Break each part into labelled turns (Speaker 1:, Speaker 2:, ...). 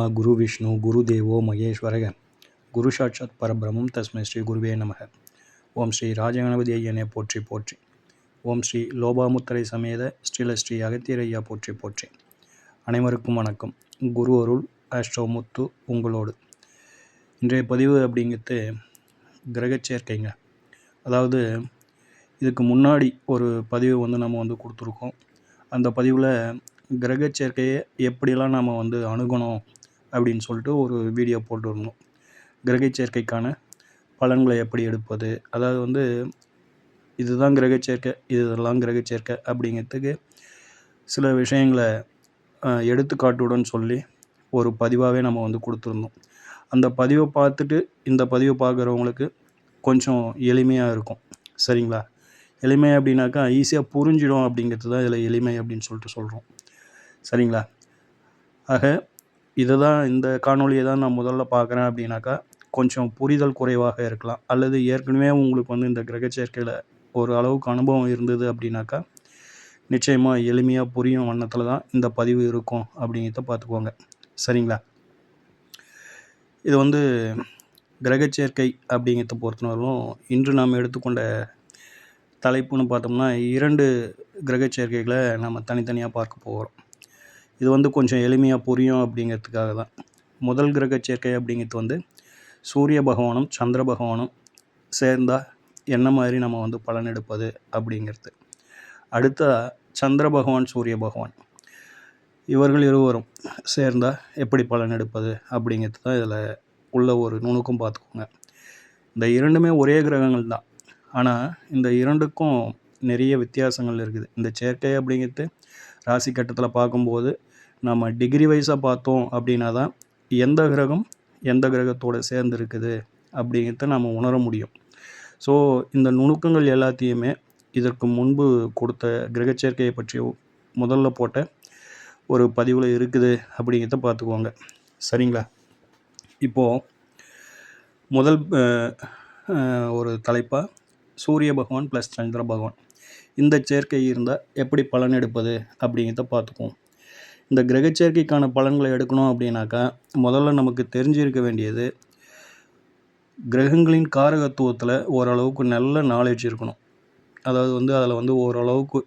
Speaker 1: பிரம்மா குரு விஷ்ணு குரு தேவோ மகேஸ்வரக குரு சாட்சாத் பரபிரமம் தஸ்மை ஸ்ரீ குருவே நமக ஓம் ஸ்ரீ ராஜகணபதி ஐயனே போற்றி போற்றி ஓம் ஸ்ரீ லோபாமுத்தரை சமேத ஸ்ரீல ஸ்ரீ அகத்தியரையா போற்றி போற்றி அனைவருக்கும் வணக்கம். குரு அருள் ஆஸ்ட்ரோ முத்து உங்களோடு. இன்றைய பதிவு அப்படிங்கிறது கிரகச்சேர்க்கைங்க அதாவது இதுக்கு முன்னாடி ஒரு பதிவு வந்து நம்ம வந்து கொடுத்துருக்கோம். அந்த பதிவில் கிரகச்சேர்க்கையை எப்படிலாம் நம்ம வந்து அணுகணும் அப்படின்னு சொல்லிட்டு ஒரு வீடியோ போட்டிருந்தோம் கிரகச் சேர்க்கைக்கான பலன்களை எப்படி எடுப்பது? அதாவது வந்து இதுதான் கிரகச் சேர்க்கை இதெல்லாம் கிரகச் சேர்க்கை அப்படிங்கிறதுக்கு சில விஷயங்களை எடுத்துக்காட்டுடன் சொல்லி ஒரு பதிவாகவே நம்ம வந்து கொடுத்துருந்தோம் அந்த பதிவை பார்த்துட்டு இந்த பதிவை பார்க்குறவங்களுக்கு கொஞ்சம் எளிமையாக இருக்கும். சரிங்களா? எளிமை அப்படின்னாக்கா ஈஸியாக புரிஞ்சிடும் அப்படிங்கிறது தான் இதில் எளிமை அப்படின்னு சொல்லிட்டு சொல்கிறோம் சரிங்களா? ஆக இதை தான் இந்த காணொலியை தான் நான் முதல்ல பார்க்குறேன் அப்படின்னாக்கா கொஞ்சம் புரிதல் குறைவாக இருக்கலாம். அல்லது ஏற்கனவே உங்களுக்கு வந்து இந்த கிரகச்சேர்க்கையில் ஒரு அளவுக்கு அனுபவம் இருந்தது அப்படின்னாக்கா நிச்சயமாக எளிமையாக புரியும் வண்ணத்தில் தான் இந்த பதிவு இருக்கும் அப்படிங்கிறத பார்த்துக்கோங்க. சரிங்களா? இது வந்து கிரகச்சேர்க்கை அப்படிங்கிறத பொறுத்தவரையிலும் இன்று நாம் எடுத்துக்கொண்ட தலைப்புன்னு பார்த்தோம்னா இரண்டு கிரகச்சேர்க்கைகளை நம்ம தனித்தனியாக பார்க்க போகிறோம் இது வந்து கொஞ்சம் எளிமையாக புரியும் அப்படிங்கிறதுக்காக தான். முதல் கிரக சேர்க்கை அப்படிங்கிறது வந்து சூரிய பகவானும் சந்திர பகவானும் சேர்ந்தால் என்ன மாதிரி நம்ம வந்து பலன் எடுப்பது அப்படிங்கிறது. அடுத்த சந்திர பகவான் சூரிய பகவான். இவர்கள் இருவரும் சேர்ந்தால் எப்படி பலன் எடுப்பது அப்படிங்கிறது தான் இதில் உள்ள ஒரு நுணுக்கம் பார்த்துக்கோங்க. இந்த இரண்டுமே ஒரே கிரகங்கள் தான். ஆனால் இந்த இரண்டுக்கும் நிறைய வித்தியாசங்கள் இருக்குது. இந்த சேர்க்கை அப்படிங்கிறது ராசி கட்டத்தில் பார்க்கும்போது நம்ம டிகிரி வைஸாக பார்த்தோம் அப்படின்னா தான் எந்த கிரகம் எந்த கிரகத்தோடு சேர்ந்து இருக்குது அப்படிங்கிறத நம்ம உணர முடியும். ஸோ இந்த நுணுக்கங்கள் எல்லாத்தையுமே இதற்கு முன்பு கொடுத்த கிரகச்சேர்க்கையை பற்றி முதல்ல போட்ட ஒரு பதிவில் இருக்குது அப்படிங்கிறத பார்த்துக்கோங்க. சரிங்களா? இப்போது முதல் ஒரு தலைப்பாக சூரிய பகவான் ப்ளஸ் சந்திர பகவான். இந்த சேர்க்கை இருந்தால் எப்படி பலன் எடுப்பது அப்படிங்கிறத பார்த்துக்குவோம். இந்த கிரகச்சேர்க்கைக்கான பலன்களை எடுக்கணும் அப்படின்னாக்கா முதல்ல நமக்கு தெரிஞ்சிருக்க வேண்டியது கிரகங்களின் காரகத்துவத்தில் ஓரளவுக்கு நல்ல நாலேஜ் இருக்கணும். அதாவது வந்து அதில் வந்து ஓரளவுக்கு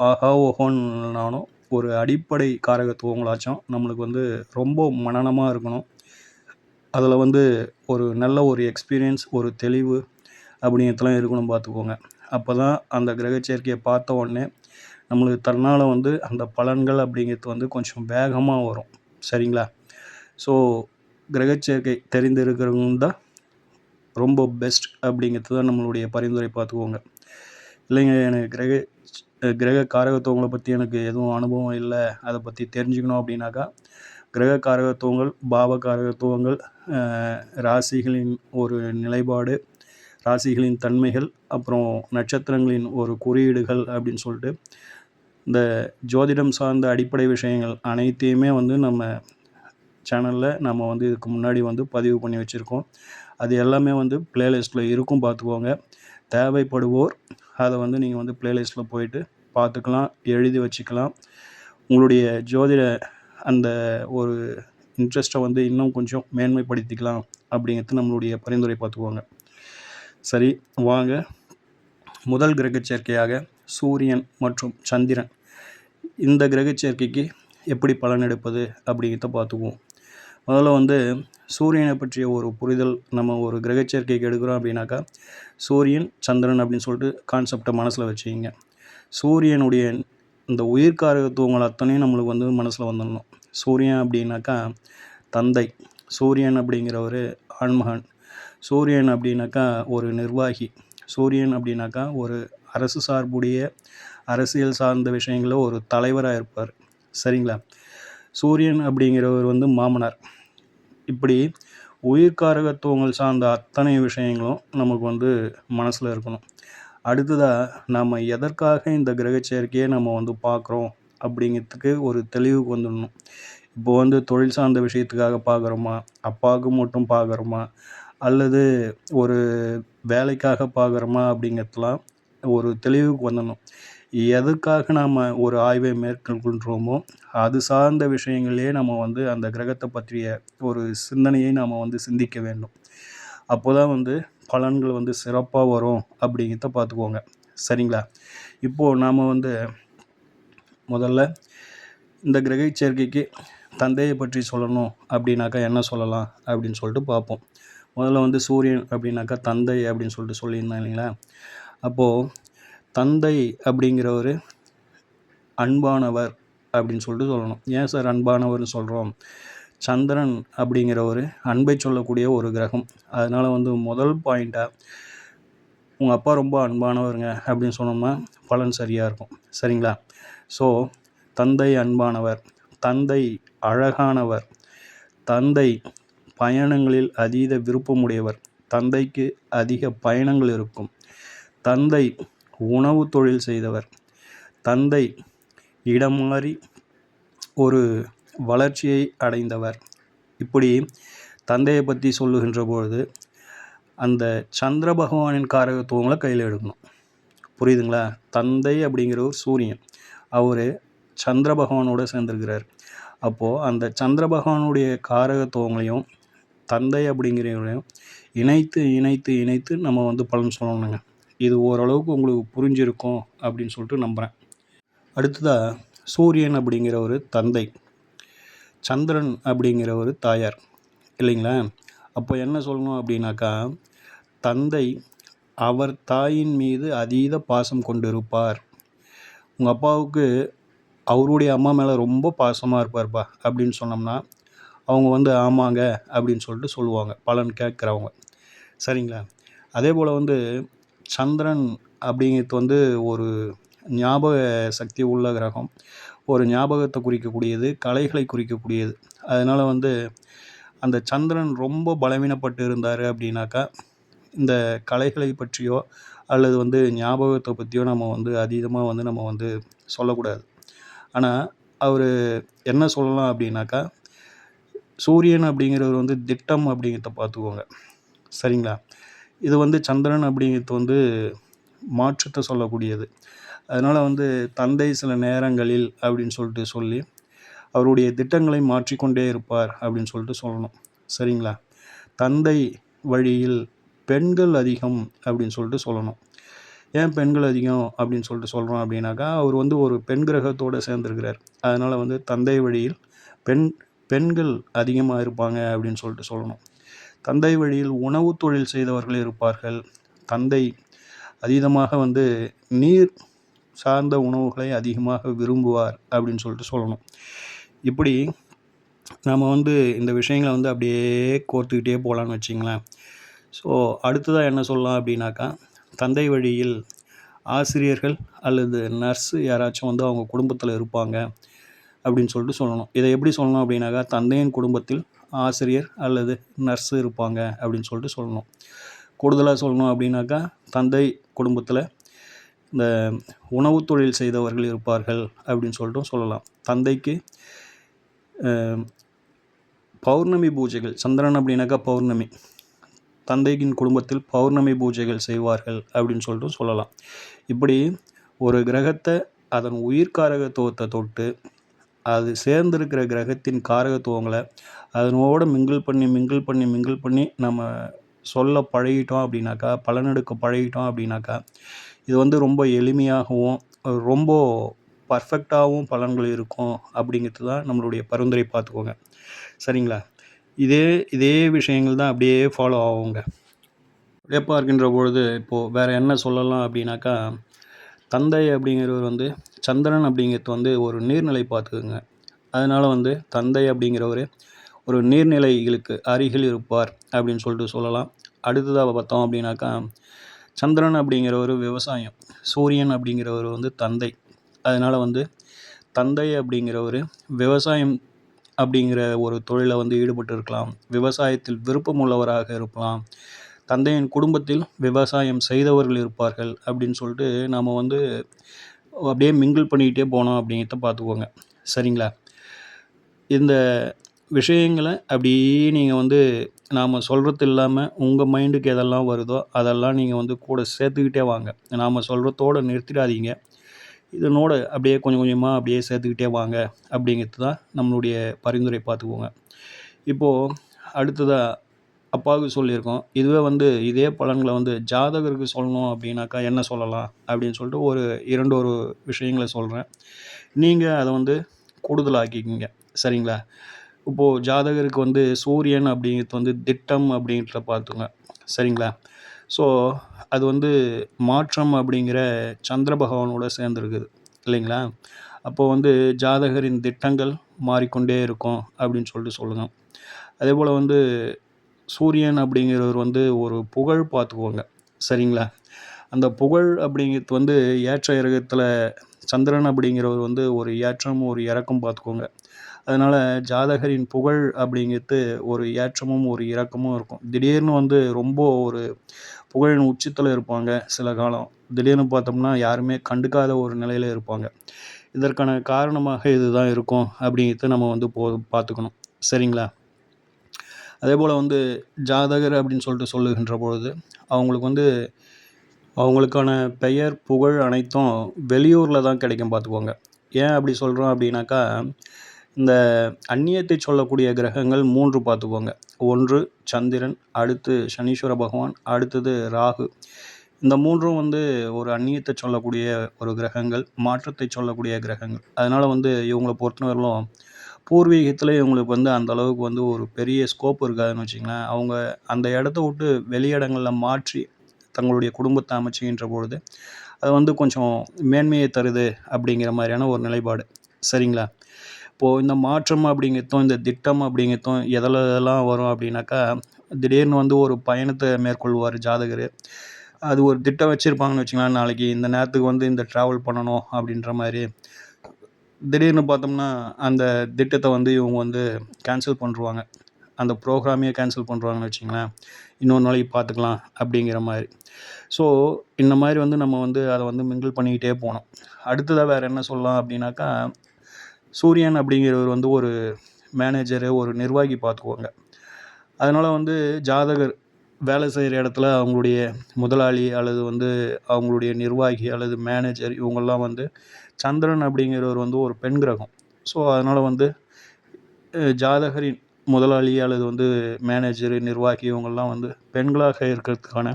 Speaker 1: ஆஹா ஓஹோன்னாலும் ஒரு அடிப்படை காரகத்துவங்களாச்சும் நம்மளுக்கு வந்து ரொம்ப மனனமாக இருக்கணும். அதில் வந்து ஒரு நல்ல ஒரு எக்ஸ்பீரியன்ஸ் ஒரு தெளிவு அப்படிங்கிறதுலாம் இருக்கணும் பார்த்துக்கோங்க அப்போ தான் அந்த கிரகச்சேர்க்கையை பார்த்த உடனே நம்மளுக்கு தன்னால் வந்து அந்த பலன்கள் அப்படிங்கிறது வந்து கொஞ்சம் வேகமாக வரும். சரிங்களா? ஸோ கிரகச்சேர்க்கை தெரிந்திருக்கிறவங்க தான் ரொம்ப பெஸ்ட் அப்படிங்கிறது தான் நம்மளுடைய பரிந்துரை பார்த்துக்கோங்க. இல்லைங்க எனக்கு கிரக கிரக காரகத்துவங்களை பற்றி எனக்கு எதுவும் அனுபவம் இல்லை. அதை பற்றி தெரிஞ்சுக்கணும் அப்படின்னாக்கா கிரக காரகத்துவங்கள் பாவ காரகத்துவங்கள் ராசிகளின் ஒரு நிலைப்பாடு ராசிகளின் தன்மைகள் அப்புறம் நட்சத்திரங்களின் ஒரு குறியீடுகள் அப்படின்னு சொல்லிட்டு இந்த ஜோதிடம் சார்ந்த அடிப்படை விஷயங்கள் அனைத்தையுமே வந்து நம்ம சேனலில் நம்ம வந்து இதுக்கு முன்னாடி வந்து பதிவு பண்ணி வச்சுருக்கோம். அது எல்லாமே வந்து பிளேலிஸ்ட்டில் இருக்கும் பார்த்துக்கோங்க. தேவைப்படுவோர் அதை வந்து நீங்கள் வந்து பிளேலிஸ்ட்டில் போயிட்டு பார்த்துக்கலாம் எழுதி வச்சுக்கலாம். உங்களுடைய ஜோதிட அந்த ஒரு இன்ட்ரெஸ்ட்டை வந்து இன்னும் கொஞ்சம் மேன்மைப்படுத்திக்கலாம் அப்படிங்கிறது நம்மளுடைய பரிந்துரை பார்த்துக்கோங்க. சரி வாங்க. முதல் கிரக சேர்க்கையாக சூரியன் மற்றும் சந்திரன் இந்த கிரக சேர்க்கைக்கு எப்படி பலன் எடுப்பது அப்படிங்கிறத பார்த்துக்குவோம். முதல்ல வந்து சூரியனை பற்றிய ஒரு புரிதல் நம்ம ஒரு கிரகச்சேர்க்கைக்கு எடுக்கிறோம் அப்படின்னாக்கா சூரியன் சந்திரன் அப்படின்னு சொல்லிட்டு கான்செப்டை மனசில் வச்சுக்கிங்க. சூரியனுடைய இந்த உயிர்காரகத்துவங்கள் அத்தனையும் நம்மளுக்கு வந்து மனசில் வந்துடணும். சூரியன் அப்படின்னாக்கா தந்தை சூரியன் அப்படிங்கிற ஒரு ஆண்மகன் சூரியன் அப்படின்னாக்கா ஒரு நிர்வாகி சூரியன் அப்படின்னாக்கா ஒரு அரசு சார்புடைய அரசியல் சார்ந்த விஷயங்களில் ஒரு தலைவராக இருப்பார். சரிங்களா? சூரியன் அப்படிங்கிறவர் வந்து மாமனார். இப்படி உயிர்காரகத்துவங்கள் சார்ந்த அத்தனை விஷயங்களும் நமக்கு வந்து மனசில் இருக்கணும். அடுத்ததாக நாம் எதற்காக இந்த கிரகச் சேர்க்கையை நம்ம வந்து பார்க்குறோம் அப்படிங்கிறதுக்கு ஒரு தெளிவுக்கு வந்துடணும். இப்போ வந்து தொழில் சார்ந்த விஷயத்துக்காக பார்க்குறோமா? அப்பாவுக்கு மட்டும் பார்க்குறோமா? அல்லது ஒரு வேலைக்காக பார்க்குறோமா அப்படிங்கிறதுலாம் ஒரு தெளிவுக்கு வந்துடணும் எதுக்காக நாம் ஒரு ஆய்வை மேற்கொள்கின்றோமோ அது சார்ந்த விஷயங்களே நம்ம வந்து அந்த கிரகத்தை பற்றிய ஒரு சிந்தனையை நாம் வந்து சிந்திக்க வேண்டும். அப்போ தான் வந்து பலன்கள் வந்து சிறப்பாக வரும் அப்படிங்கிறத பார்த்துக்கோங்க. சரிங்களா? இப்போது நாம் வந்து முதல்ல இந்த கிரகை சேர்க்கைக்கு தந்தையை பற்றி சொல்லணும் அப்படின்னாக்கா என்ன சொல்லலாம் அப்படின்னு சொல்லிட்டு பார்ப்போம். முதல்ல வந்து சூரியன் அப்படின்னாக்கா தந்தை அப்படின்னு சொல்லிட்டு சொல்லியிருந்தேன் இல்லைங்களா? அப்போது தந்தை அப்படிங்கிறவர் அன்பானவர் அப்படின்னு சொல்லிட்டு சொல்லணும். ஏன் சார் அன்பானவர்னு சொல்கிறோம் சந்திரன் அப்படிங்கிற ஒரு அன்பை சொல்லக்கூடிய ஒரு கிரகம். அதனால் வந்து முதல் பாயிண்ட்டாக உங்கள் அப்பா ரொம்ப அன்பானவருங்க அப்படின்னு சொன்னோம்னா பலன் சரியாக இருக்கும். சரிங்களா? ஸோ தந்தை அன்பானவர் தந்தை அழகானவர் தந்தை பயணங்களில் அதீத விருப்பமுடையவர் தந்தைக்கு அதிக பயணங்கள் இருக்கும். தந்தை உணவு தொழில் செய்தவர். தந்தை இடம் மாறி ஒரு வளர்ச்சியை அடைந்தவர். இப்படி தந்தையை பற்றி சொல்லுகின்ற பொழுது அந்த சந்திர பகவானின் காரகத்துவங்களை கையில் எடுக்கணும். புரியுதுங்களா? தந்தை அப்படிங்கிற ஒரு சூரியன் அவர் சந்திர பகவானோடு சேர்ந்துருக்கிறார். அப்போது அந்த சந்திர பகவானுடைய காரகத்துவங்களையும் தந்தை அப்படிங்கிறவங்களையும் இணைத்து இணைத்து இணைத்து நம்ம வந்து பலன் சொல்லணுங்க. இது ஓரளவுக்கு உங்களுக்கு புரிஞ்சிருக்கும் அப்படின்னு சொல்லிட்டு நம்புகிறேன் அடுத்ததாக சூரியன் அப்படிங்கிற ஒரு தந்தை சந்திரன் அப்படிங்கிற ஒரு தாயார் இல்லைங்களா? அப்போ என்ன சொல்லணும் அப்படின்னாக்கா தந்தை அவர் தாயின் மீது அதீத பாசம் கொண்டிருப்பார். உங்கள் அப்பாவுக்கு அவருடைய அம்மா மேலே ரொம்ப பாசமாக இருப்பார்ப்பா அப்படின்னு சொன்னோம்னா அவங்க வந்து ஆமாங்க அப்படின்னு சொல்லிட்டு சொல்லுவாங்க பலன் கேட்குறவங்க. சரிங்களா? அதே போல் வந்து சந்திரன் அப்படிங்கிறது வந்து ஒரு ஞாபக சக்தி உள்ள கிரகம். ஒரு ஞாபகத்தை குறிக்கக்கூடியது கலைகளை குறிக்கக்கூடியது. அதனால் வந்து அந்த சந்திரன் ரொம்ப பலவீனப்பட்டு இருந்தார் அப்படின்னாக்கா இந்த கலைகளை பற்றியோ அல்லது வந்து ஞாபகத்தை பற்றியோ நம்ம வந்து அதீதமாக வந்து நம்ம வந்து சொல்லக்கூடாது. ஆனால் அவர் என்ன சொல்லலாம் அப்படின்னாக்கா சூரியன் அப்படிங்கிறவர் வந்து திட்டம் அப்படிங்கிறத பார்த்துக்கோங்க. சரிங்களா? இது வந்து சந்திரன் அப்படிங்கிறது வந்து மாற்றத்தை சொல்லக்கூடியது. அதனால் வந்து தந்தை சில நேரங்களில் அப்படின்னு சொல்லிட்டு சொல்லி அவருடைய திட்டங்களை மாற்றிக்கொண்டே இருப்பார் அப்படின்னு சொல்லிட்டு சொல்லணும். சரிங்களா? தந்தை வழியில் பெண்கள் அதிகம் அப்படின்னு சொல்லிட்டு சொல்லணும். ஏன் பெண்கள் அதிகம் அப்படின்னு சொல்லிட்டு சொல்கிறோம் அப்படின்னாக்கா அவர் வந்து ஒரு பெண் கிரகத்தோடு சேர்ந்துருக்கிறார். அதனால் வந்து தந்தை வழியில் பெண் பெண்கள் அதிகமாக இருப்பாங்க அப்படின்னு சொல்லிட்டு சொல்லணும். தந்தை வழியில் உணவு தொழில் செய்தவர்கள் இருப்பார்கள். தந்தை அதீதமாக வந்து நீர் சார்ந்த உணவுகளை அதிகமாக விரும்புவார் அப்படின்னு சொல்லிட்டு சொல்லணும். இப்படி நம்ம வந்து இந்த விஷயங்களை வந்து அப்படியே கோர்த்துக்கிட்டே போகலான்னு வச்சிங்களேன். ஸோ அடுத்ததாக என்ன சொல்லலாம் அப்படின்னாக்கா தந்தை வழியில் ஆசிரியர்கள் அல்லது நர்ஸு யாராச்சும் வந்து அவங்க குடும்பத்தில் இருப்பாங்க. அப்படின்னு சொல்லிட்டு சொல்லணும். இதை எப்படி சொல்லணும் அப்படின்னாக்கா தந்தையின் குடும்பத்தில் ஆசிரியர் அல்லது நர்ஸு இருப்பாங்க அப்படின்னு சொல்லிட்டு சொல்லணும். கூடுதலாக சொல்லணும் அப்படின்னாக்கா தந்தை குடும்பத்தில் இந்த உணவு தொழில் செய்தவர்கள் இருப்பார்கள் அப்படின்னு சொல்லிட்டும் சொல்லலாம். தந்தைக்கு பௌர்ணமி பூஜைகள் சந்திரன் அப்படின்னாக்கா பௌர்ணமி. தந்தையின் குடும்பத்தில் பௌர்ணமி பூஜைகள் செய்வார்கள் அப்படின்னு சொல்லிட்டு சொல்லலாம். இப்படி ஒரு கிரகத்தை அதன் உயிர்காரகத்துவத்தை தொட்டு அது சேர்ந்திருக்கிற கிரகத்தின் காரகத்துவங்களை அதனோட மிங்கிள் பண்ணி மிங்கிள் பண்ணி மிங்கிள் பண்ணி நம்ம சொல்ல பழகிட்டோம் அப்படின்னாக்கா பலனெடுக்க பழகிட்டோம் அப்படின்னாக்கா இது வந்து ரொம்ப எளிமையாகவும் ரொம்ப பர்ஃபெக்டாகவும் பலன்கள் இருக்கும் அப்படிங்கிறது தான் நம்மளுடைய பரிந்துரை பார்த்துக்கோங்க. சரிங்களா? இதே இதே விஷயங்கள் தான் அப்படியே ஃபாலோ ஆகுங்க. அப்படியே பார்க்கின்ற பொழுது இப்போது வேறு என்ன சொல்லலாம் அப்படின்னாக்கா தந்தை அப்படிங்கிறவர் வந்து சந்திரன் அப்படிங்கிறது வந்து ஒரு நீர்நிலை பார்த்துக்குங்க. அதனால் வந்து தந்தை அப்படிங்கிறவர் ஒரு நீர்நிலைகளுக்கு அருகில் இருப்பார் அப்படின்னு சொல்லிட்டு சொல்லலாம். அடுத்ததாக பார்த்தோம் அப்படின்னாக்கா சந்திரன் அப்படிங்கிறவர் விவசாயம் சூரியன் அப்படிங்கிறவர் வந்து தந்தை. அதனால் வந்து தந்தை அப்படிங்கிறவர் விவசாயம் அப்படிங்கிற ஒரு தொழிலை வந்து ஈடுபட்டு இருக்கலாம் விவசாயத்தில் விருப்பம் உள்ளவராக இருக்கலாம். தந்தையின் குடும்பத்தில் விவசாயம் செய்தவர்கள் இருப்பார்கள் அப்படின்னு சொல்லிட்டு நாம் வந்து அப்படியே மிங்கிள் பண்ணிக்கிட்டே போனோம் அப்படிங்கிறத பார்த்துக்கோங்க. சரிங்களா? இந்த விஷயங்களை அப்படியே நீங்கள் வந்து நாம் சொல்கிறது இல்லாமல் உங்கள் மைண்டுக்கு எதெல்லாம் வருதோ அதெல்லாம் நீங்கள் வந்து கூட சேர்த்துக்கிட்டே வாங்க. நாம் சொல்கிறதோடு நிறுத்திடாதீங்க. இதனோட அப்படியே கொஞ்சம் கொஞ்சமாக அப்படியே சேர்த்துக்கிட்டே வாங்க அப்படிங்கிறது தான் நம்மளுடைய பரிந்துரை பார்த்துக்கோங்க. இப்போது அடுத்ததாக அப்பாவுக்கு சொல்லியிருக்கோம். இதுவே வந்து இதே பலன்களை வந்து ஜாதகருக்கு சொல்லணும் அப்படின்னாக்கா என்ன சொல்லலாம் அப்படின்னு சொல்லிட்டு ஒரு இரண்டு ஒரு விஷயங்களை சொல்கிறேன் நீங்கள் அதை வந்து கூடுதலாக்கிக்கிங்க. சரிங்களா? இப்போது ஜாதகருக்கு வந்து சூரியன் அப்படிங்கிறது வந்து திட்டம் அப்படின்ற பார்த்துங்க. சரிங்களா? ஸோ அது வந்து மாற்றம் அப்படிங்கிற சந்திர பகவானோட சேர்ந்துருக்குது. இல்லைங்களா? அப்போது வந்து ஜாதகரின் திட்டங்கள் மாறிக்கொண்டே இருக்கும் அப்படின்னு சொல்லிட்டு சொல்லுங்கள் அதே போல் வந்து சூரியன் அப்படிங்கிறவர் வந்து ஒரு புகழ் பார்த்துக்கோங்க சரிங்களா? அந்த புகழ் அப்படிங்கிறது வந்து ஏற்ற இறக்கத்தில் சந்திரன் அப்படிங்கிறவர் வந்து ஒரு ஏற்றமும் ஒரு இறக்கம் பார்த்துக்கோங்க அதனால் ஜாதகரின் புகழ் அப்படிங்கிறது ஒரு ஏற்றமும் ஒரு இறக்கமும் இருக்கும். திடீர்னு வந்து ரொம்ப ஒரு புகழின் உச்சத்தில் இருப்பாங்க சில காலம். திடீர்னு பார்த்தோம்னா யாருமே கண்டுக்காத ஒரு நிலையில் இருப்பாங்க. இதற்கான காரணமாக இதுதான் இருக்கும் அப்படிங்கிறது நம்ம வந்து போ பார்த்துக்கணும். சரிங்களா? அதே போல் வந்து ஜாதகர் அப்படின்னு சொல்லிட்டு சொல்லுகின்ற பொழுது அவங்களுக்கு வந்து அவங்களுக்கான பெயர் புகழ் அனைத்தும் வெளியூரில் தான் கிடைக்கும் பார்த்துக்கோங்க. ஏன் அப்படி சொல்கிறோம் அப்படின்னாக்கா இந்த அந்நியத்தை சொல்லக்கூடிய கிரகங்கள் மூன்று பார்த்துக்கோங்க. ஒன்று சந்திரன் அடுத்து சனீஸ்வர பகவான் அடுத்தது ராகு. இந்த மூன்றும் வந்து ஒரு அந்நியத்தை சொல்லக்கூடிய ஒரு கிரகங்கள் மாற்றத்தை சொல்லக்கூடிய கிரகங்கள். அதனால் வந்து இவங்களை பொறுத்தவரையிலும் பூர்வீகத்தில் இவங்களுக்கு வந்து அந்த அளவுக்கு வந்து ஒரு பெரிய ஸ்கோப் இருக்காதுன்னு வச்சிங்களேன் அவங்க அந்த இடத்த விட்டு வெளியிடங்களில் மாற்றி தங்களுடைய குடும்பத்தை அமைச்சுகின்ற பொழுது அது வந்து கொஞ்சம் மேன்மையை தருது அப்படிங்கிற மாதிரியான ஒரு நிலைப்பாடு. சரிங்களா? இப்போது இந்த மாற்றம் அப்படிங்கிறதும் இந்த திட்டம் அப்படிங்கிறதும் எதில் எதெல்லாம் வரும் அப்படின்னாக்கா திடீர்னு வந்து ஒரு பயணத்தை மேற்கொள்வார் ஜாதகர். அது ஒரு திட்டம் வச்சுருப்பாங்கன்னு வச்சுக்கலாம் நாளைக்கு இந்த நேரத்துக்கு வந்து இந்த ட்ராவல் பண்ணணும் அப்படின்ற மாதிரி. திடீர்னு பார்த்தோம்னா அந்த திட்டத்தை வந்து இவங்க வந்து கேன்சல் பண்ணுருவாங்க. அந்த ப்ரோக்ராமையே கேன்சல் பண்ணுறாங்கன்னு வச்சிங்களேன். இன்னொரு நாளைக்கு பார்த்துக்கலாம் அப்படிங்கிற மாதிரி. ஸோ இந்த மாதிரி வந்து நம்ம வந்து அதை வந்து மிங்கிள் பண்ணிக்கிட்டே போனோம் அடுத்ததாக வேறு என்ன சொல்லலாம் அப்படின்னாக்கா சூரியன் அப்படிங்கிறவர் வந்து ஒரு மேனேஜரு ஒரு நிர்வாகி பார்த்துக்குவாங்க. அதனால் வந்து ஜாதகர் வேலை செய்கிற இடத்துல அவங்களுடைய முதலாளி அல்லது வந்து அவங்களுடைய நிர்வாகி அல்லது மேனேஜர் இவங்கெல்லாம் வந்து சந்திரன் அப்படிங்கிறவர் வந்து ஒரு பெண் கிரகம். ஸோ அதனால் வந்து ஜாதகரின் முதலாளி அல்லது வந்து மேனேஜரு நிர்வாகி இவங்கெல்லாம் வந்து பெண்களாக இருக்கிறதுக்கான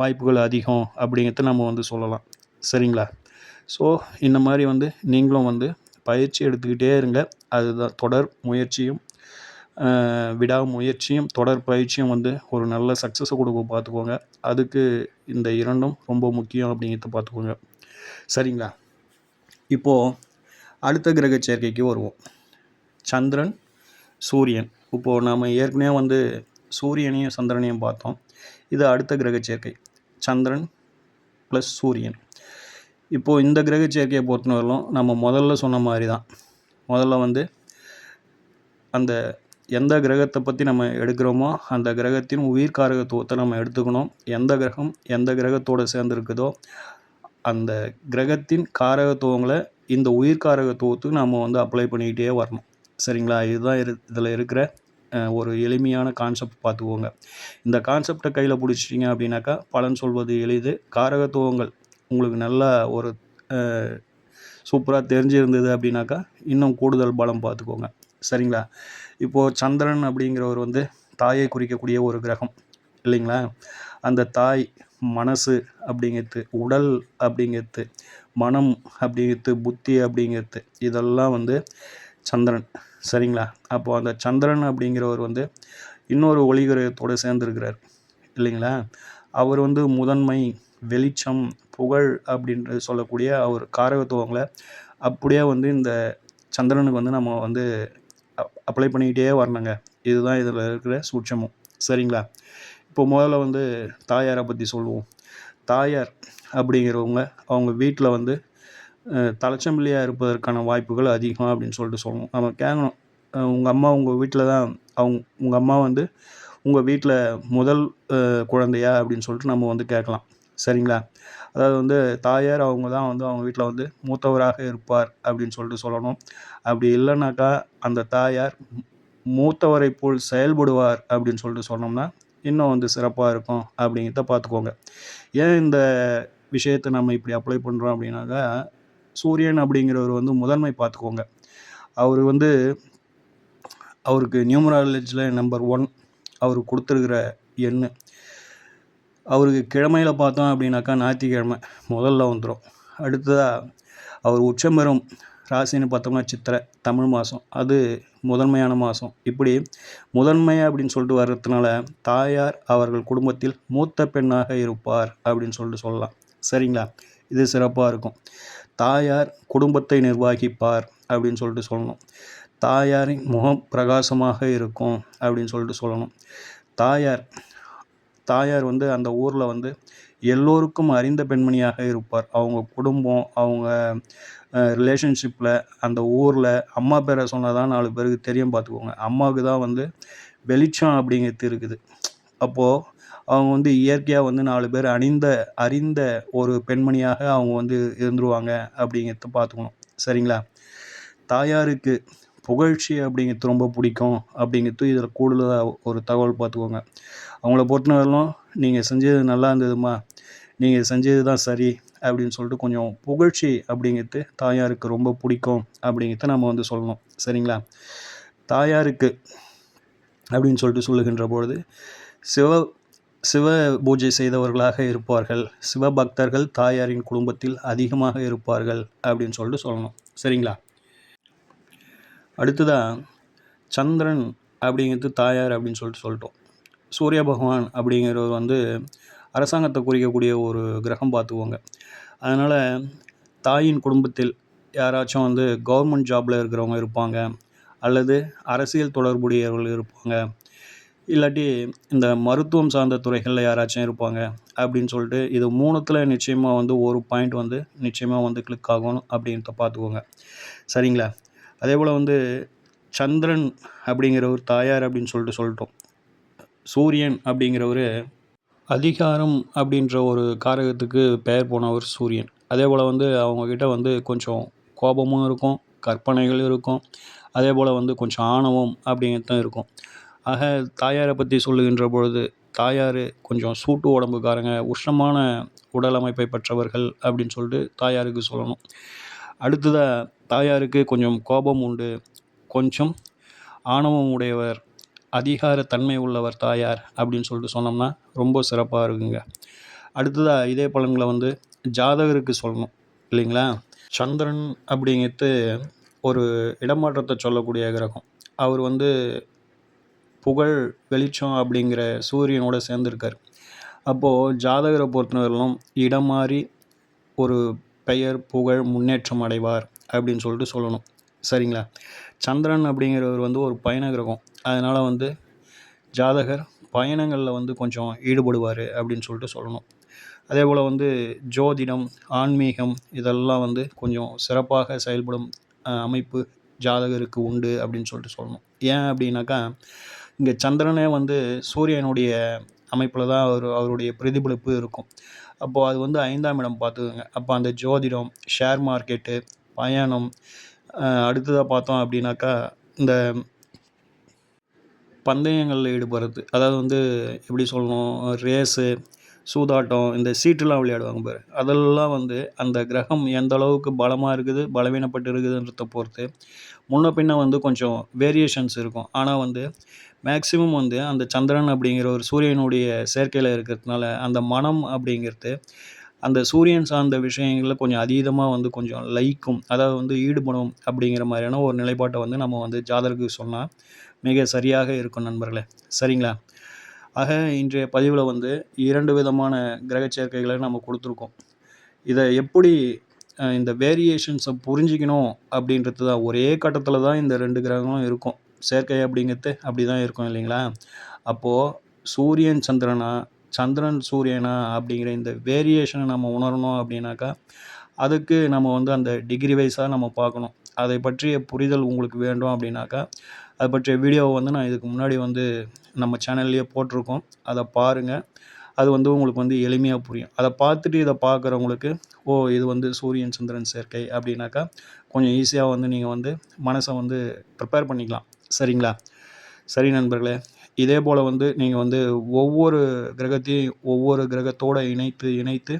Speaker 1: வாய்ப்புகள் அதிகம் அப்படிங்கிறத நம்ம வந்து சொல்லலாம். சரிங்களா? ஸோ இந்த மாதிரி வந்து நீங்களும் வந்து பயிற்சி எடுத்துக்கிட்டே இருங்க. அதுதான் தொடர் முயற்சியும் விடாமுயற்சியும் தொடர் பயிற்சியும் வந்து ஒரு நல்ல சக்ஸஸை கொடுக்க பார்த்துக்கோங்க. அதுக்கு இந்த இரண்டும் ரொம்ப முக்கியம் அப்படிங்கிறத பார்த்துக்கோங்க. சரிங்களா? இப்போது அடுத்த கிரக சேர்க்கைக்கு வருவோம். சந்திரன் சூரியன். இப்போது நாம் ஏற்கனவே வந்து சூரியனையும் சந்திரனையும் பார்த்தோம். இது அடுத்த கிரக சேர்க்கை. சந்திரன் ப்ளஸ் சூரியன். இப்போது இந்த கிரக சேர்க்கையை பொறுத்தவரையிலும் நம்ம முதல்ல சொன்ன மாதிரி தான் முதல்ல வந்து அந்த எந்த கிரகத்தை பற்றி நம்ம எடுக்கிறோமோ அந்த கிரகத்தின் உயிர் காரகத்துவத்தை நம்ம எடுத்துக்கணும். எந்த கிரகம் எந்த கிரகத்தோடு சேர்ந்துருக்குதோ அந்த கிரகத்தின் காரகத்துவங்களை இந்த உயிர் காரகத்துவத்துக்கு நம்ம வந்து அப்ளை பண்ணிக்கிட்டே வரணும். சரிங்களா? இதுதான் இரு இதில் இருக்கிற ஒரு எளிமையான கான்செப்ட் பார்த்துக்கோங்க. இந்த கான்செப்டை கையில் பிடிச்சிட்டிங்க அப்படின்னாக்கா பலன் சொல்வது எளிது. காரகத்துவங்கள் உங்களுக்கு நல்லா ஒரு சூப்பராக தெரிஞ்சிருந்தது அப்படின்னாக்கா இன்னும் கூடுதல் பலம் பார்த்துக்கோங்க. சரிங்களா? இப்போது சந்திரன் அப்படிங்கிறவர் வந்து தாயை குறிக்கக்கூடிய ஒரு கிரகம் இல்லைங்களா? அந்த தாய் மனசு அப்படிங்கிறது உடல் அப்படிங்கிறது மனம் அப்படிங்கிறது புத்தி அப்படிங்கிறது இதெல்லாம் வந்து சந்திரன் சரிங்களா? அப்போது அந்த சந்திரன் அப்படிங்கிறவர் வந்து இன்னொரு ஒளி கிரகத்தோடு சேர்ந்துருக்கிறார் இல்லைங்களா? அவர் வந்து முதன்மை வெளிச்சம் புகழ் அப்படின்றது சொல்லக்கூடிய அவர் காரகத்துவங்களை அப்படியே வந்து இந்த சந்திரனுக்கு வந்து நம்ம வந்து அப்ளை பண்ணிக்கிட்டே வரணுங்க. இதுதான் இதில் இருக்கிற சூட்சமும். சரிங்களா? இப்போ முதல்ல வந்து தாயாரை பற்றி சொல்லுவோம். தாயார் அப்படிங்கிறவங்க அவங்க வீட்டில் வந்து தலைச்சம்பிள்ளியாக இருப்பதற்கான வாய்ப்புகள் அதிகம் அப்படின்னு சொல்லிட்டு சொல்லணும் நம்ம கேட்கணும் உங்கள் அம்மா உங்கள் வீட்டில் தான் அவங்க உங்கள் அம்மா வந்து உங்கள் வீட்டில் முதல் குழந்தையா அப்படின்னு சொல்லிட்டு நம்ம வந்து கேட்கலாம். சரிங்களா? அதாவது வந்து தாயார் அவங்க தான் வந்து அவங்க வீட்டில் வந்து மூத்தவராக இருப்பார் அப்படின்னு சொல்லிட்டு சொல்லணும். அப்படி இல்லைனாக்கா அந்த தாயார் மூத்தவரை போல் செயல்படுவார் அப்படின்னு சொல்லிட்டு சொன்னோம்னா இன்னும் வந்து சிறப்பாக இருக்கும் அப்படிங்கிறத பார்த்துக்கோங்க. ஏன் இந்த விஷயத்தை நம்ம இப்படி அப்ளை பண்ணுறோம் அப்படின்னாக்கா சூரியன் அப்படிங்கிறவர் வந்து முதன்மை பார்த்துக்கோங்க. அவர் வந்து அவருக்கு நியூமராலஜியில் நம்பர் ஒன் அவர் கொடுத்துருக்கிற எண்ணு. அவருக்கு கிழமையில் பார்த்தோம் அப்படின்னாக்கா ஞாயிற்றுக்கிழமை முதல்ல வந்துடும் அடுத்ததாக அவர் உச்சம் பெறும் ராசின்னு பார்த்தோம்னா சித்திரை தமிழ் மாதம் அது முதன்மையான மாதம் இப்படி முதன்மை அப்படின்னு சொல்லிட்டு வர்றதுனால தாயார் அவர்கள் குடும்பத்தில் மூத்த பெண்ணாக இருப்பார் அப்படின்னு சொல்லிட்டு சொல்லலாம். சரிங்களா? இது சிறப்பாக இருக்கும். தாயார் குடும்பத்தை நிர்வகிப்பார் அப்படின்னு சொல்லிட்டு சொல்லணும். தாயாரின் முகம் பிரகாசமாக இருக்கும் அப்படின்னு சொல்லிட்டு சொல்லணும். தாயார் தாயார் வந்து அந்த ஊரில் வந்து எல்லோருக்கும் அறிந்த பெண்மணியாக இருப்பார். அவங்க குடும்பம் அவங்க ரிலேஷன்ஷிப்பில் அந்த ஊரில் அம்மா பேரை சொன்னால் தான் நாலு பேருக்கு தெரியும் பார்த்துக்கோங்க அம்மாவுக்கு தான் வந்து வெளிச்சம் அப்படிங்கிறது இருக்குது. அப்போது அவங்க வந்து இயற்கையாக வந்து நாலு பேர் அணிந்த அறிந்த ஒரு பெண்மணியாக அவங்க வந்து இருந்துருவாங்க அப்படிங்கிறத பார்த்துக்கணும் சரிங்களா? தாயாருக்கு புகழ்ச்சி அப்படிங்கிறது ரொம்ப பிடிக்கும் அப்படிங்கிறது இதில் கூடுதலாக ஒரு தகவல் பார்த்துக்கோங்க அவங்கள பொறுத்தவரையிலும் நீங்கள் செஞ்சது நல்லா இருந்ததுமா நீங்கள் செஞ்சது தான் சரி அப்படின்னு சொல்லிட்டு கொஞ்சம் புகழ்ச்சி அப்படிங்கிறது தாயாருக்கு ரொம்ப பிடிக்கும் அப்படிங்கிறத நம்ம வந்து சொல்லணும். சரிங்களா? தாயாருக்கு அப்படின்னு சொல்லிட்டு சொல்லுகின்ற பொழுது சிவ சிவ பூஜை செய்தவர்களாக இருப்பார்கள். சிவபக்தர்கள் தாயாரின் குடும்பத்தில் அதிகமாக இருப்பார்கள் அப்படின்னு சொல்லிட்டு சொல்லணும். சரிங்களா? அடுத்ததாக சந்திரன் அப்படிங்கிறது தாயார் அப்படின்னு சொல்லிட்டு சொல்லிட்டோம். சூரிய பகவான் அப்படிங்கிறவர் வந்து அரசாங்கத்தை குறிக்கக்கூடிய ஒரு கிரகம் பார்த்துக்கோங்க. அதனால் தாயின் குடும்பத்தில் யாராச்சும் வந்து கவர்மெண்ட் ஜாபில் இருக்கிறவங்க இருப்பாங்க. அல்லது அரசியல் தொடர்புடையவர்கள் இருப்பாங்க. இல்லாட்டி இந்த மருத்துவம் சார்ந்த துறைகளில் யாராச்சும் இருப்பாங்க. அப்படின்னு சொல்லிட்டு இது மூணுத்தில் நிச்சயமாக வந்து ஒரு பாயிண்ட் வந்து நிச்சயமாக வந்து கிளிக் ஆகும் அப்படின்றத பார்த்துக்கோங்க. சரிங்களா? அதே போல் வந்து சந்திரன் அப்படிங்கிற ஒரு தாயார் அப்படின்னு சொல்லிட்டு சொல்லிட்டோம். சூரியன் அப்படிங்கிறவர் அதிகாரம் அப்படின்ற ஒரு காரகத்துக்கு பெயர் போனவர் சூரியன். அதே போல் வந்து அவங்கக்கிட்ட வந்து கொஞ்சம் கோபமும் இருக்கும் கற்பனைகள் இருக்கும். அதே போல் வந்து கொஞ்சம் ஆணவம் அப்படிங்கிறது இருக்கும். ஆக தாயாரை பற்றி சொல்லுகின்ற பொழுது தாயார் கொஞ்சம் சூட்டு உடம்புக்காரங்க உஷ்ணமான உடல் அமைப்பை பெற்றவர்கள் அப்படின்னு சொல்லிட்டு தாயாருக்கு சொல்லணும். அடுத்ததாக தாயாருக்கு கொஞ்சம் கோபம் உண்டு கொஞ்சம் ஆணவம் உடையவர் அதிகார தன்மை உள்ளவர் தாயார் அப்படின்னு சொல்லிட்டு சொன்னோம்னா ரொம்ப சிறப்பாக இருக்குங்க. அடுத்ததாக இதே பலன்களை வந்து ஜாதகருக்கு சொல்லணும் இல்லைங்களா? சந்திரன் அப்படிங்கிறது ஒரு இடமாற்றத்தை சொல்லக்கூடிய கிரகம். அவர் வந்து புகழ் வெளிச்சம் அப்படிங்கிற சூரியனோட சேர்ந்துருக்கார். அப்போது ஜாதகரை பொறுத்தவரையிலும் இடம் மாறி ஒரு பெயர் புகழ் முன்னேற்றம் அடைவார் அப்படின்னு சொல்லிட்டு சொல்லணும். சரிங்களா? சந்திரன் அப்படிங்கிறவர் வந்து ஒரு பயண கிரகம். அதனால் வந்து ஜாதகர் பயணங்களில் வந்து கொஞ்சம் ஈடுபடுவார் அப்படின்னு சொல்லிட்டு சொல்லணும். அதே போல் வந்து ஜோதிடம் ஆன்மீகம் இதெல்லாம் வந்து கொஞ்சம் சிறப்பாக செயல்படும் அமைப்பு ஜாதகருக்கு உண்டு அப்படின்னு சொல்லிட்டு சொல்லணும். ஏன் அப்படின்னாக்கா இங்கே சந்திரனே வந்து சூரியனுடைய அமைப்பில் தான் அவர் அவருடைய பிரதிபலிப்பு இருக்கும். அப்போது அது வந்து ஐந்தாம் இடம் பார்த்துக்கோங்க. அப்போ அந்த ஜோதிடம் ஷேர் மார்க்கெட்டு பயணம் அடுத்ததாக பார்த்தோம் அப்படின்னாக்கா இந்த பந்தயங்களில் ஈடுபடுறது. அதாவது வந்து எப்படி சொல்லணும் ரேஸு சூதாட்டம் இந்த சீட்டுலாம் விளையாடுவாங்க பாரு. அதெல்லாம் வந்து அந்த கிரகம் எந்த அளவுக்கு பலமாக இருக்குது பலவீனப்பட்டு இருக்குதுன்றத பொறுத்து. முன்ன பின்ன வந்து கொஞ்சம் வேரியேஷன்ஸ் இருக்கும். ஆனால் வந்து மேக்ஸிமம் வந்து அந்த சந்திரன் அப்படிங்கிற ஒரு சூரியனுடைய சேர்க்கையில் இருக்கிறதுனால அந்த மனம் அப்படிங்கிறது அந்த சூரியன் சார்ந்த விஷயங்களில் கொஞ்சம் அதீதமாக வந்து கொஞ்சம் லைக்கும் அதாவது வந்து ஈடுபடும் அப்படிங்கிற மாதிரியான ஒரு நிலைப்பாட்டை வந்து நம்ம வந்து ஜாதகருக்கு சொன்னால் மிக சரியாக இருக்கும் நண்பர்களே. சரிங்களா? ஆக இன்றைய பதிவில் வந்து இரண்டு விதமான கிரக சேர்க்கைகளை நம்ம கொடுத்துருக்கோம். இதை எப்படி இந்த வேரியேஷன்ஸை புரிஞ்சிக்கணும் அப்படின்றது தான் ஒரே கட்டத்தில் தான் இந்த ரெண்டு கிரகங்களும் இருக்கும். சேர்க்கை அப்படிங்கிறது அப்படி தான் இருக்கும் இல்லைங்களா? அப்போது சூரியன் சந்திரனா சந்திரன் சூரியனா அப்படிங்கிற இந்த வேரியேஷனை நம்ம உணரணும் அப்படின்னாக்கா அதுக்கு நம்ம வந்து அந்த டிகிரி வைஸாக நம்ம பார்க்கணும். அதை பற்றிய புரிதல் உங்களுக்கு வேண்டும் அப்படின்னாக்கா அதை பற்றிய வீடியோவை வந்து நான் இதுக்கு முன்னாடி வந்து நம்ம சேனல்லையே போட்டிருக்கோம். அதை பாருங்கள் அது வந்து உங்களுக்கு வந்து எளிமையாக புரியும். அதை பார்த்துட்டு இதை பார்க்குறவங்களுக்கு ஓ இது வந்து சூரியன் சந்திரன் சேர்க்கை அப்படின்னாக்கா கொஞ்சம் ஈஸியாக வந்து நீங்கள் வந்து மனசை வந்து ப்ரிப்பேர் பண்ணிக்கலாம். சரிங்களா? சரி நண்பர்களே இதே போல் வந்து நீங்கள் வந்து ஒவ்வொரு கிரகத்தையும் ஒவ்வொரு கிரகத்தோடு இணைத்து இணைத்து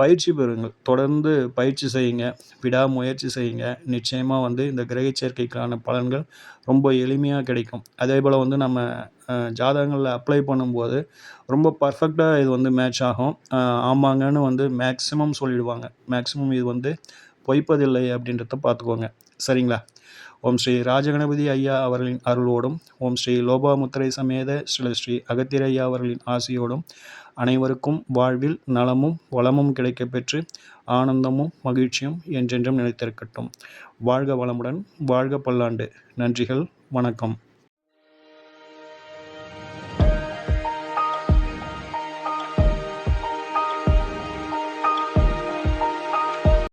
Speaker 1: பயிற்சி பெறுங்கள். தொடர்ந்து பயிற்சி செய்யுங்க. விடாமுயற்சி செய்யுங்க. நிச்சயமாக வந்து இந்த கிரக சேர்க்கைக்கான பலன்கள் ரொம்ப எளிமையாக கிடைக்கும். அதே போல் வந்து நம்ம ஜாதகங்களில் அப்ளை பண்ணும்போது ரொம்ப பர்ஃபெக்டாக இது வந்து மேட்ச் ஆகும். ஆமாங்கன்னு வந்து மேக்ஸிமம் சொல்லிடுவாங்க. மேக்ஸிமம் இது வந்து பொய்ப்பதில்லை அப்படின்றத பார்த்துக்கோங்க. சரிங்களா? ஓம் ஸ்ரீ ராஜகணபதி ஐயா அவர்களின் அருளோடும் ஓம் ஸ்ரீ லோபாமுத்திரை சமேத ஸ்ரீ ஸ்ரீ அகத்திரையா அவர்களின் ஆசையோடும் அனைவருக்கும் வாழ்வில் நலமும் வளமும் கிடைக்கப்பெற்று ஆனந்தமும் மகிழ்ச்சியும் என்றென்றும் நிலைத்திருக்கட்டும். வாழ்க வளமுடன் வாழ்க பல்லாண்டு. நன்றிகள் வணக்கம்.